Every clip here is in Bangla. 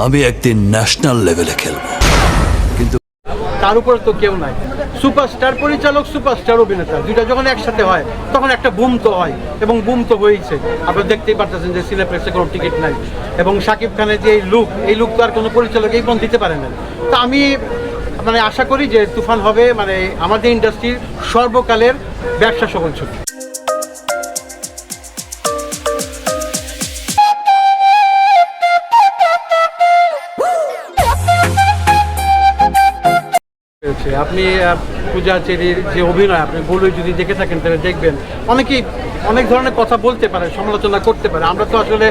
আমি একদিন ন্যাশনাল লেভেলে খেলব। কিন্তু তার উপর তো কেউ নাই। সুপারস্টার পরিচালক সুপারস্টার অভিনেতা, দুইটা যখন একসাথে হয়, তখন একটা বুম তো হয় এবং বুম তো হয়েছে আপনারা দেখতেই পারতেছেন যে সিনেপ্লেক্সে কোনো টিকিট নাই। এবং শাকিব খানের যে এই লুক এই লুক তো আর কোনো পরিচালক এই দিতে পারে না তা আমি মানে আশা করি যে তুফান হবে মানে আমাদের ইন্ডাস্ট্রির সর্বকালের ব্যবসা সফল ছবি। হয়েছে। আপনি পূজা চেরির যে অভিনয়, আপনি বলে যদি দেখে থাকেন, তাহলে দেখবেন। অনেকেই অনেক ধরনের কথা বলতে পারে, সমালোচনা করতে পারে। আমরা তো আসলে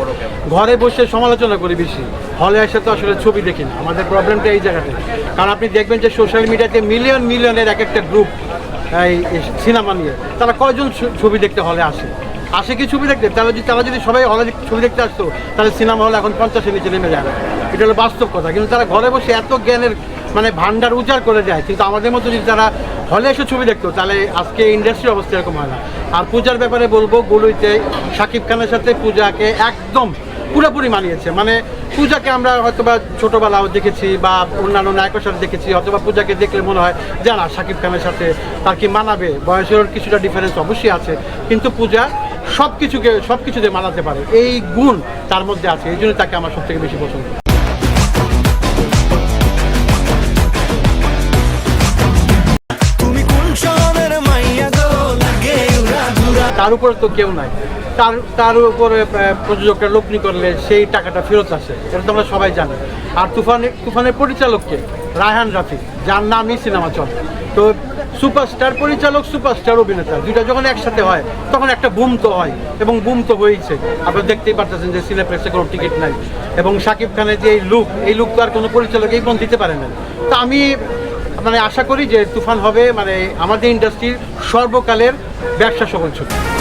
ঘরে বসে সমালোচনা করি বেশি। হলে এসে তো আসলে ছবি দেখি না। আমাদের প্রবলেমটা এই জায়গাতে। কারণ আপনি দেখবেন যে সোশ্যাল মিডিয়াতে মিলিয়ন মিলিয়নের এক একটা গ্রুপ এই সিনেমা নিয়ে। তারা কয়জন ছবি দেখতে হলে আসে? আসে কি ছবি দেখতে? তারা যদি তারা যদি সবাই হলে ছবি দেখতে আসতো, তাহলে সিনেমা হল এখন পঞ্চাশের নিচে নেমে না এটা হলো বাস্তব কথা। কিন্তু তারা ঘরে বসে এত জ্ঞানের মানে ভান্ডার উজাড় করে দেয়। কিন্তু আমাদের মতো যদি তারা হলে এসে ছবি দেখতো, তাহলে আজকে ইন্ডাস্ট্রির অবস্থা এরকম হয় না। আর পূজার ব্যাপারে বলব, গুলুইতে শাকিব খানের সাথে পূজাকে একদম পুরোপুরি মানিয়েছে। মানে পূজাকে আমরা হয়তোবা ছোটোবেলাও দেখেছি বা অন্যান্য নায়কের সাথে দেখেছি, অথবা পূজাকে দেখলে মনে হয় যে না শাকিব খানের সাথে তার কি মানাবে? বয়সের কিছুটা ডিফারেন্স অবশ্যই আছে। কিন্তু পূজা সব কিছুকে সব কিছুতে মানাতে পারে। এই গুণ তার মধ্যে আছে। এই জন্য তাকে আমার সব থেকে বেশি পছন্দ। তার উপরে তো কেউ নাই। তার তার উপরে আহ, প্রযোজকরা লগ্নি করলে সেই টাকাটা ফেরত আসে। এটা তো আমরা সবাই জানি। আর তুফানের তুফানের পরিচালককে রায়হান রাফি যার নামই সিনেমা চলে। তো সুপারস্টার পরিচালক সুপারস্টার অভিনেতা দুইটা যখন একসাথে হয় তখন একটা বুম তো হয় এবং বুম তো হয়েছে আপনারা দেখতেই পারতেছেন যে সিনেপ্লেক্সে কোনো টিকিট নাই। এবং শাকিব খানের যে এই লুক এই লুক তো আর কোনো পরিচালক এই দিতে পারে না তা আমি মানে আশা করি যে তুফান হবে মানে আমাদের ইন্ডাস্ট্রির সর্বকালের ব্যবসা সফল ছবি।